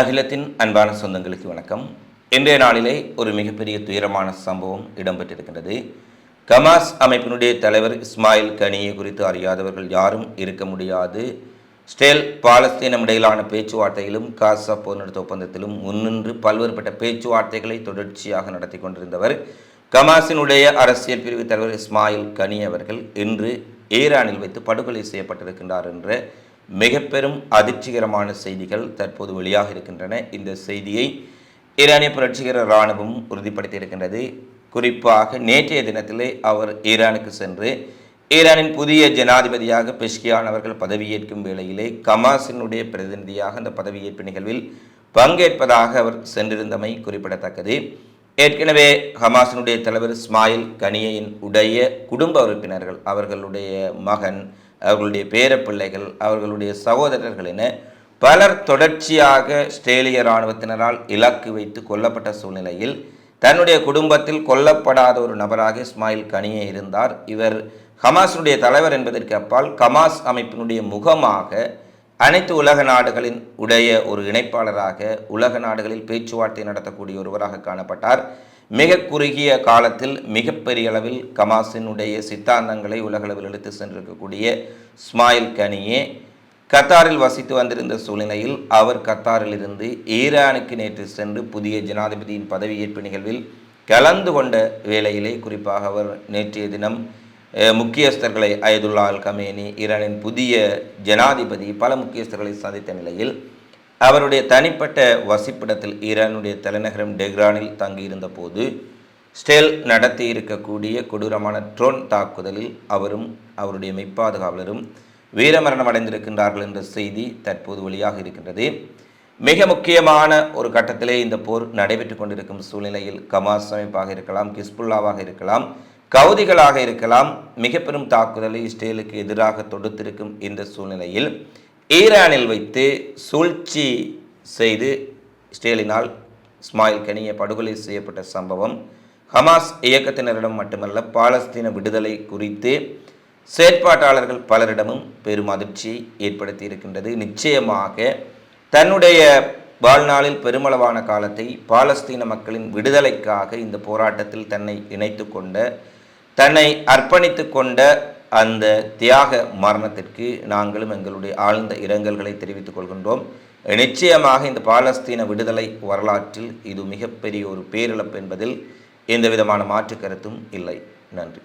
அகிலத்தின் அன்பான சொந்தங்களுக்கு வணக்கம். இன்றைய நாளிலே ஒரு மிகப்பெரிய துயரமான சம்பவம் இடம்பெற்றிருக்கின்றது. கமாஸ் அமைப்பினுடைய தலைவர் இஸ்மாயில் கனியை குறித்து அறியாதவர்கள் யாரும் இருக்க முடியாது. ஸ்டேல் பாலஸ்தீனம் இடையிலான பேச்சுவார்த்தையிலும் காசா போர் நிறுத்த ஒப்பந்தத்திலும் முன்னின்று பல்வேறுபட்ட பேச்சுவார்த்தைகளை தொடர்ச்சியாக நடத்தி கொண்டிருந்தவர் கமாஸினுடைய அரசியல் பிரிவு தலைவர் இஸ்மாயில் கனி அவர்கள் இன்று ஈரானில் வைத்து படுகொலை செய்யப்பட்டிருக்கின்றார் என்ற மிக பெரும் அதிர்ச்சிகரமான செய்திகள் தற்போது வெளியாக இருக்கின்றன. இந்த செய்தியை ஈரானிய புரட்சிகர இராணுவம் உறுதிப்படுத்தியிருக்கின்றது குறிப்பாக நேற்றைய தினத்திலே அவர் ஈரானுக்கு சென்று ஈரானின் புதிய ஜனாதிபதியாக பெஷ்கியான் அவர்கள் பதவியேற்கும் வேளையிலே கமாசினுடைய பிரதிநிதியாக அந்த பதவியேற்பு நிகழ்வில் பங்கேற்பதாக அவர் சென்றிருந்தமை குறிப்பிடத்தக்கது. ஏற்கனவே ஹமாஸினுடைய தலைவர் இஸ்மாயில் கனியையின் உடைய குடும்ப உறுப்பினர்கள் அவர்களுடைய மகன் அவர்களுடைய பேரப்பிள்ளைகள் அவர்களுடைய சகோதரர்கள் என பலர் தொடர்ச்சியாக ஸ்ட்ரேலிய இராணுவத்தினரால் இலக்கு வைத்து கொல்லப்பட்ட சூழ்நிலையில் தன்னுடைய குடும்பத்தில் கொல்லப்படாத ஒரு நபராக இஸ்மாயில் கனியே இருந்தார். இவர் ஹமாஸினுடைய தலைவர் என்பதற்கு அப்பால் கமாஸ் அமைப்பினுடைய முகமாக அனைத்து உலக நாடுகளின் உடைய ஒரு இணைப்பாளராக உலக நாடுகளில் பேச்சுவார்த்தை நடத்தக்கூடிய ஒருவராக காணப்பட்டார். மிக குறுகிய காலத்தில் மிகப்பெரிய அளவில் கமாசினுடைய சித்தாந்தங்களை உலகளவில் எடுத்து சென்றிருக்கக்கூடிய ஸ்மாயில் கனியே கத்தாரில் வசித்து வந்திருந்த சூழ்நிலையில் அவர் கத்தாரில் இருந்து ஈரானுக்கு நேற்று சென்று புதிய ஜனாதிபதியின் பதவியேற்பு நிகழ்வில் கலந்து கொண்ட வேளையிலே குறிப்பாக அவர் நேற்றைய தினம் முக்கியஸ்தர்களை அயதுல்லா அல் கமேனி ஈரானின் புதிய ஜனாதிபதி பல முக்கியஸ்தர்களை சந்தித்த நிலையில் அவருடைய தனிப்பட்ட வசிப்பிடத்தில் ஈரானுடைய தலைநகரம் டெக்ரானில் தங்கியிருந்த போது ஸ்டெல் நடத்தி இருக்கக்கூடிய கொடூரமான ட்ரோன் தாக்குதலில் அவரும் அவருடைய மெய்ப்பாதுகாவலரும் வீரமரணம் அடைந்திருக்கின்றார்கள் என்ற செய்தி தற்போது வெளியாக இருக்கின்றது. மிக முக்கியமான ஒரு கட்டத்திலே இந்த போர் நடைபெற்று கொண்டிருக்கும் சூழ்நிலையில் கமாஸ் அமைப்பாக இருக்கலாம் கிஸ்புல்லாவாக இருக்கலாம் கவுதிகளாக இருக்கலாம் மிக பெரும் தாக்குதலை இஸ்ரேலுக்கு எதிராக தொடுத்திருக்கும் இந்த சூழ்நிலையில் ஈரானில் வைத்து சூழ்ச்சி செய்து இஸ்ரேலினால் இஸ்மாயில் கனிய படுகொலை செய்யப்பட்ட சம்பவம் ஹமாஸ் இயக்கத்தினரிடம் மட்டுமல்ல பாலஸ்தீன விடுதலை குறித்து செயற்பாட்டாளர்கள் பலரிடமும் பெரும் அதிர்ச்சியை ஏற்படுத்தி இருக்கின்றது. நிச்சயமாக தன்னுடைய வாழ்நாளில் பெருமளவான காலத்தை பாலஸ்தீன மக்களின் விடுதலைக்காக இந்த போராட்டத்தில் தன்னை இணைத்து கொண்ட தன்னை அர்ப்பணித்து கொண்ட அந்த தியாக மரணத்திற்கு நாங்களும் எங்களுடைய ஆழ்ந்த இரங்கல்களை தெரிவித்துக் கொள்கின்றோம். நிச்சயமாக இந்த பாலஸ்தீன விடுதலை வரலாற்றில் இது மிகப்பெரிய ஒரு பேரிழப்பு என்பதில் எந்த விதமான மாற்று கருத்தும் இல்லை. நன்றி.